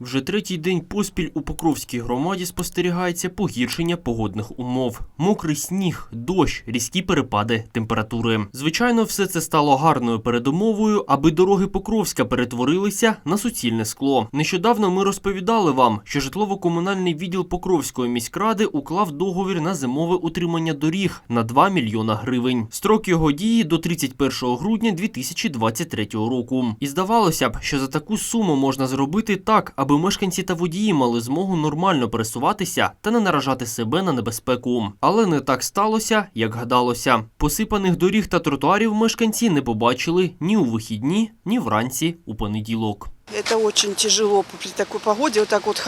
Вже третій день поспіль у Покровській громаді спостерігається погіршення погодних умов. Мокрий сніг, дощ, різкі перепади температури. Звичайно, все це стало гарною передумовою, аби дороги Покровська перетворилися на суцільне скло. Нещодавно ми розповідали вам, що житлово-комунальний відділ Покровської міськради уклав договір на зимове утримання доріг на 2 мільйона гривень. Строк його дії до 31 грудня 2023 року. І здавалося б, що за таку суму можна зробити так, аби мешканці та водії мали змогу нормально пересуватися та не наражати себе на небезпеку. Але не так сталося, як гадалося. Посипаних доріг та тротуарів мешканці не побачили ні у вихідні, ні вранці у понеділок. Це очень тяжело при такій погоді вот так вот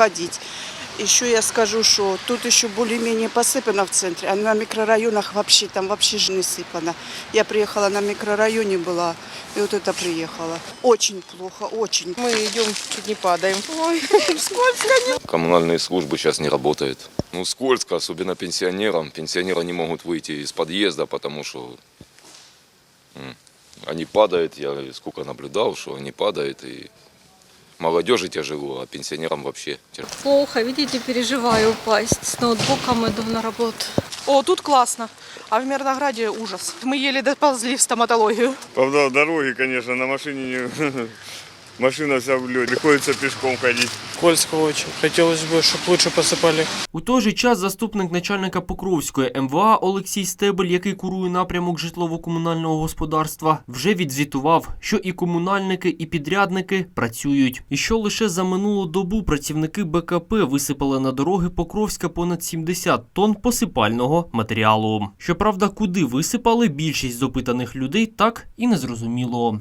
І я скажу, что тут ще более-менее посипано в центре, а на микрорайонах вообще, там вообще ж не сипано. Я приехала на микрорайоне была и вот это приехала. Очень плохо, очень. Мы йдемо, чуть не падаем. Ой, скользко. Коммунальные службы сейчас не работают. Ну, скользко, особенно пенсионерам. Пенсионеры не могут выйти из подъезда, потому что они падают. Я сколько наблюдал, что они падают и молодежи тяжело, а пенсионерам вообще тяжело. Плохо, видите, переживаю упасть. С ноутбуком иду на работу. О, тут классно. А в Мирнограде ужас. Мы еле доползли в стоматологию. Правда, дороги, конечно, на машине не... Машина вся в льоде. Приходится пешком ходить. Скользко очень. Хотелось бы, чтобы лучше посыпали. У той же час заступник начальника Покровської МВА Олексій Стебель, який курує напрямок житлово-комунального господарства, вже відзвітував, що і комунальники, і підрядники працюють. І що лише за минулу добу працівники БКП висипали на дороги Покровська понад 70 тонн посипального матеріалу. Щоправда, куди висипали, більшість з опитаних людей так і не зрозуміло.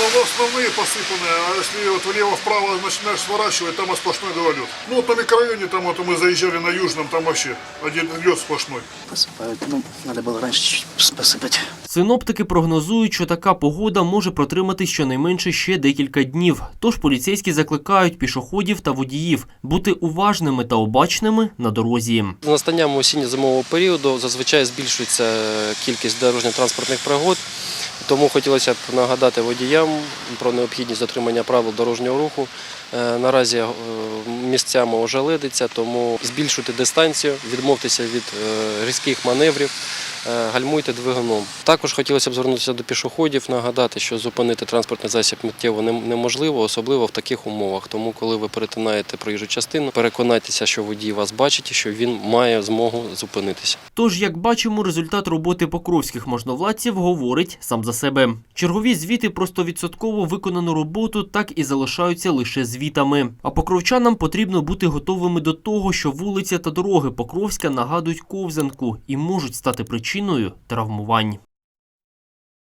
Основно, основные посыпанные, а если вот влево-вправо начинаешь сворачивать, там сплошной гололед. Ну вот на микрорайоне, там вот мы заезжали на Южном, там вообще один лед сплошной. Посыпают. Ну, надо было раньше чуть-чуть посыпать. Синоптики прогнозують, що така погода може протримати щонайменше ще декілька днів. Тож поліцейські закликають пішоходів та водіїв бути уважними та обачними на дорозі. З настанням осінньо-зимового періоду зазвичай збільшується е, кількість дорожньо-транспортних пригод. Тому хотілося б нагадати водіям про необхідність дотримання правил дорожнього руху. Е, Наразі е, місцями ожеледиться, тому збільшуйте дистанцію, відмовтеся від е, різких маневрів, гальмуйте двигуном. Також хотілося б звернутися до пішоходів, нагадати, що зупинити транспортний засіб миттєво неможливо, особливо в таких умовах. Тому, коли ви перетинаєте проїжджу частину, переконайтеся, що водій вас бачить і що він має змогу зупинитися. Тож, як бачимо, результат роботи покровських можновладців говорить сам за себе. Чергові звіти про 100% виконану роботу так і залишаються лише звітами. А покровчанам потрібно бути готовими до того, що вулиця та дороги Покровська нагадують ковзанку і можуть стати причиною травмувань.